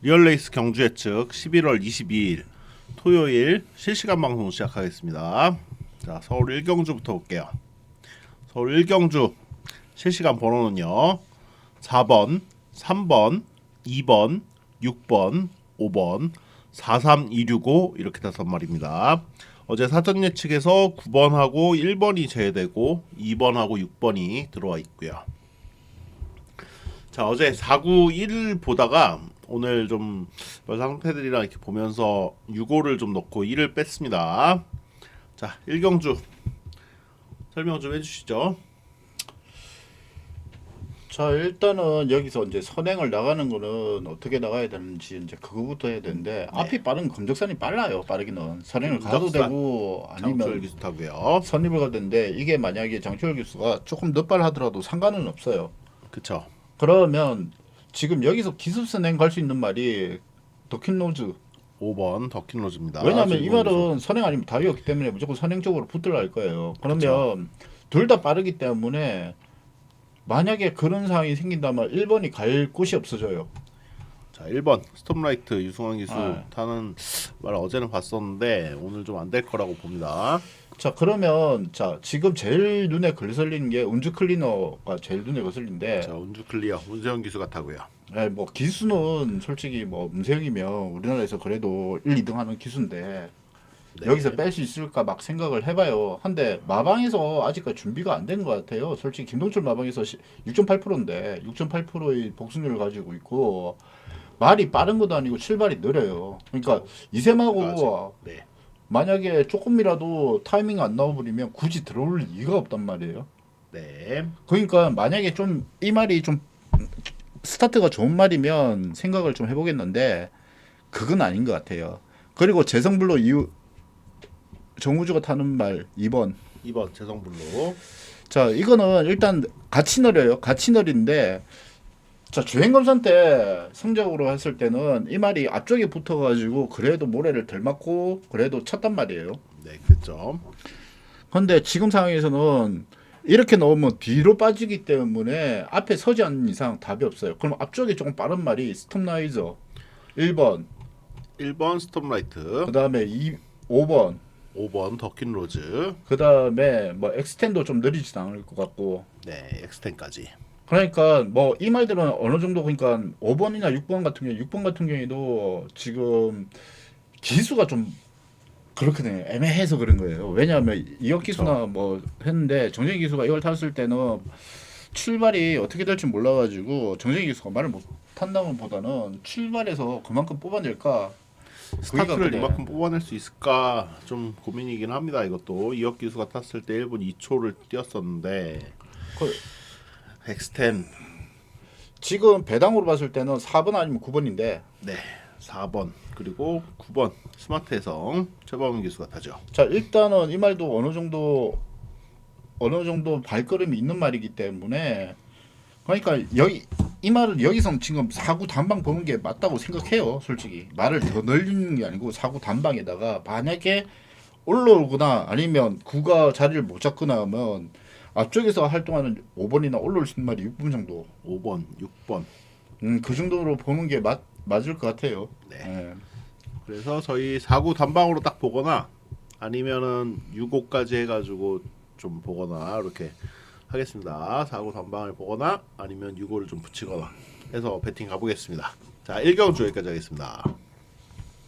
리얼레이스 경주 예측 11월 22일 토요일 실시간 방송 시작하겠습니다. 자, 서울 1경주부터 볼게요. 서울 1경주 실시간 번호는요. 4번, 3번, 2번, 6번, 5번, 43265 이렇게 다섯 마리입니다. 어제 사전 예측에서 9번하고 1번이 제외되고 2번하고 6번이 들어와 있고요. 자 어제 491 보다가 오늘 좀 상태들이랑 이렇게 보면서 6호를 좀 넣고 1을 뺐습니다. 자 1경주 설명 좀 해주시죠. 자 일단은 여기서 이제 선행을 나가는 거는 어떻게 나가야 되는지 이제 그거부터 해야 되는데 앞이 빠른 검적산이 빨라요 빠르기는 선행을 가도 검적산. 되고 장철 아니면 기수타고요. 선입을 가는데 이게 만약에 장철 교수가 조금 늦발하더라도 상관은 없어요 그쵸. 그러면 지금 여기서 기습 선행 갈 수 있는 말이 더킨로즈. 5번 더킨로즈입니다. 왜냐하면 이 말은 선행 아니면 답이었기 때문에 무조건 선행 쪽으로 붙들어 갈 거예요. 그러면 둘 다 빠르기 때문에 만약에 그런 상황이 생긴다면 1번이 갈 곳이 없어져요 자 1번 스톱라이트 유승환 기수 아. 타는 말 어제는 봤었는데 오늘 좀 안 될 거라고 봅니다. 자 그러면 자 지금 제일 눈에 걸슬리는 게 운주 클리너가 제일 눈에 거슬리는데 자 운주 클리어 문세영 기수가 타고요. 예, 뭐 기수는 솔직히 뭐 음세형이면 우리나라에서 그래도 1, 2등 하는 기수인데 네. 여기서 뺄 수 있을까 막 생각을 해봐요. 한데 마방에서 아직까지 준비가 안 된 것 같아요. 솔직히 김동철 마방에서 6.8%인데 6.8%의 복승률을 가지고 있고 말이 빠른 것도 아니고 출발이 느려요. 그러니까 이세마고 네. 만약에 조금이라도 타이밍 안 나와버리면 굳이 들어올 이유가 없단 말이에요. 네. 그러니까 만약에 좀 이 말이 좀 스타트가 좋은 말이면 생각을 좀 해보겠는데 그건 아닌 것 같아요. 그리고 재성불로 이후 정우주가 타는 말 2번. 2번 재성불로 자 이거는 일단 같이 느려요. 같이 느린데 자 주행 검사 때 성적으로 했을 때는 이 말이 앞쪽에 붙어가지고 그래도 모래를 덜 맞고 그래도 쳤단 말이에요. 네 그랬죠. 근데 지금 상황에서는 이렇게 넣으면 뒤로 빠지기 때문에 앞에 서지 않는 이상 답이 없어요. 그럼 앞쪽에 조금 빠른 말이 스톱 라이저 1번, 1번 스톱라이트 그 다음에 2, 5번, 5번 더킨 로즈 그 다음에 뭐 엑스텐도 좀 느리지도 않을 것 같고. 네 엑스텐까지 그러니까 뭐 이 말들은 어느 정도 그러니까 5번이나 6번 같은 경우 6번 같은 경우에도 지금 기수가 좀 그렇거든요. 애매해서 그런 거예요. 왜냐하면 이억 기수나 뭐 했는데 정재희 기수가 이걸 탔을 때는 출발이 어떻게 될지 몰라가지고 정재희 기수가 말을 못 탄다는 보다는 출발해서 그만큼 뽑아낼까 스타트를 이만큼 뽑아낼 수 있을까 좀 고민이긴 합니다. 이것도 이혁 기수가 탔을 때 1분 2초를 뛰었었는데 그 엑스텐. 지금 배당으로 봤을 때는 4번 아니면 9번인데. 네 4번. 그리고 9번 스마트 해성 최범민 기수가 타죠. 자 일단은 이 말도 어느 정도 어느 정도 발걸음이 있는 말이기 때문에 그러니까 여기 이 말은 여기서 지금 사구 단방 보는 게 맞다고 생각해요 솔직히. 말을 더 늘리는 게 아니고 사구 단방에다가 만약에 올라오거나 아니면 구가 자리를 못 잡거나 하면 앞쪽에서 활동하는 5번이나 올라올 수 있는 말이 6분 정도 5번 6번 음, 그 정도로 보는 게 맞, 맞을 것 같아요 네. 예. 그래서 저희 4구 단방으로 딱 보거나 아니면은 6호까지 해가지고 좀 보거나 이렇게 하겠습니다. 4구 단방을 보거나 아니면 6호를 좀 붙이거나 해서 배팅 가보겠습니다. 자 1경주 여기까지 하겠습니다.